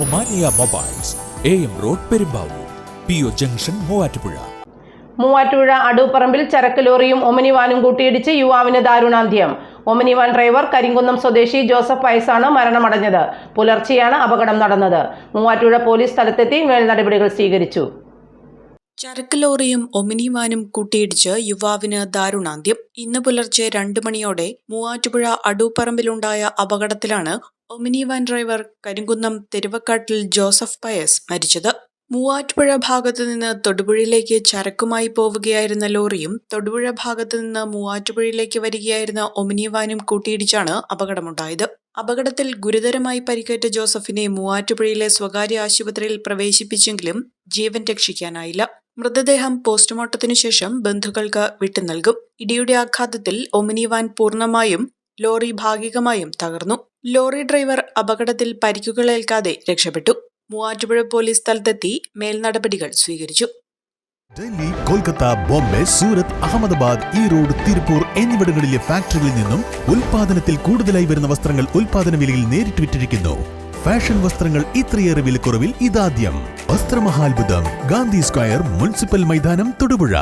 Omania mobiles A M road Perumbavoor P O junction Muvattupuzha. Muvattupuzha അടൂപ്പറമ്പിൽ ചരക്ക് ലോറിയും ഒമനിവാനും കൂട്ടിയിടിച്ച് യുവാവിന് ദാരുണാന്ത്യം. ഒമനിവാൻ ഡ്രൈവർ കരിങ്കുന്നം സ്വദേശി ജോസഫ് വയസ്സാണ് മരണമടഞ്ഞത്. പുലർച്ചെയാണ് അപകടം നടന്നത്. മൂവാറ്റുപുഴ പോലീസ് സ്ഥലത്തെത്തി മേൽ നടപടികൾ സ്വീകരിച്ചു. ചരക്ക് ലോറിയും ഒമിനിവാനും കൂട്ടിയിടിച്ച് യുവാവിന് ദാരുണാന്ത്യം. ഇന്ന് പുലർച്ചെ രണ്ടു മണിയോടെ മൂവാറ്റുപുഴ അടൂപ്പറമ്പിലുണ്ടായ അപകടത്തിലാണ് omni van driver Karinkunnam Theruvakkattil Joseph Pius മരിച്ചത്. മൂവാറ്റുപുഴ ഭാഗത്തു നിന്ന് തൊടുപുഴയിലേക്ക് ചരക്കുമായി പോവുകയായിരുന്ന ലോറിയും തൊടുപുഴ ഭാഗത്തു നിന്ന് മൂവാറ്റുപുഴയിലേക്ക് വരികയായിരുന്ന ഒമിനി വാനും കൂട്ടിയിടിച്ചാണ് അപകടമുണ്ടായത്. അപകടത്തിൽ ഗുരുതരമായി പരിക്കേറ്റ ജോസഫിനെ മൂവാറ്റുപുഴയിലെ സ്വകാര്യ ആശുപത്രിയിൽ പ്രവേശിപ്പിച്ചെങ്കിലും ജീവൻ രക്ഷിക്കാനായില്ല. മൃതദേഹം പോസ്റ്റ്മോർട്ടത്തിനു ശേഷം ബന്ധുക്കൾക്ക് വിട്ടുനൽകും. ഇടിയുടെ ആഘാതത്തിൽ ഒമിനി വാൻ പൂർണമായും ലോറി ഭാഗികമായും തകർന്നു. ലോറി ഡ്രൈവർ അപകടത്തിൽ പരിക്കുകളേൽക്കാതെ രക്ഷപ്പെട്ടു. മൂവാറ്റുപുഴ പോലീസ് സ്ഥലത്തെത്തി മേൽനടപടികൾ സ്വീകരിച്ചു. ഡൽഹി കൊൽക്കത്ത ബോംബെ സൂറത്ത് അഹമ്മദാബാദ് ഈറോഡ് തിരുപ്പൂർ എന്നിവിടങ്ങളിലെ ഫാക്ടറികളിൽ നിന്നും ഉൽപാദനത്തിൽ കൂടുതലായി വരുന്ന വസ്ത്രങ്ങൾ ഉൽപാദന വിലയിൽ നേരിട്ട് വിറ്റിരിക്കുന്നു. ഫാഷൻ വസ്ത്രങ്ങൾ ഇത്രയേറെ വിലക്കുറവിൽ ഇതാദ്യം. വസ്ത്രമഹാത്ഭുതം. ഗാന്ധി സ്ക്വയർ മുനിസിപ്പൽ മൈതാനം തൊടുപുഴ.